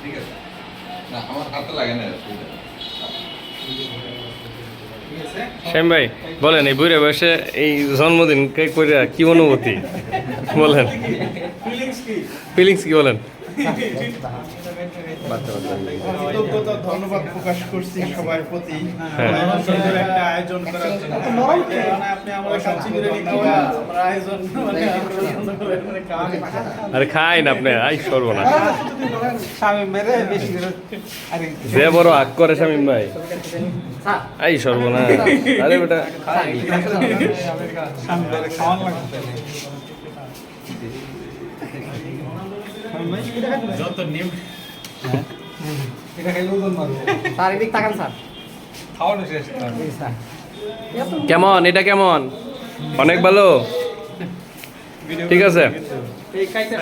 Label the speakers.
Speaker 1: ঠিক আছে। না আমার হাতে লাগে না।
Speaker 2: শ্যাম ভাই বলেন এই বুড়ে বয়সে এই জন্মদিন কেক করে কি অনুভূতি? বলেন। ফিলিংস কি? বলেন।
Speaker 3: ধন্যবাদ প্রকাশ করছি সবার প্রতি।
Speaker 2: হ্যাঁ।
Speaker 3: এত সুন্দর একটা আয়োজন করার জন্য। মানে আপনি আমাদের কাছে বিরিয়ানি খাওয়া আমরা আয়োজন
Speaker 2: আরে খাই না আপনি আই
Speaker 4: স্বামী বেশি আরে
Speaker 2: যে বড় আগ করে শামিম ভাই। আই সর্বনাশ। আরে বেটা।
Speaker 4: স্বামী মেরে খাওয়ান লাগবে
Speaker 3: যত নিয়ম
Speaker 4: এটা খাইলে ওজন মারবো
Speaker 5: স্যার এদিক তাকান স্যার
Speaker 4: খাওয়ানো শেষ
Speaker 5: স্যার
Speaker 2: কেমন? এটা কেমন? অনেক ভালো? ঠিক আছে
Speaker 4: এই কাইতে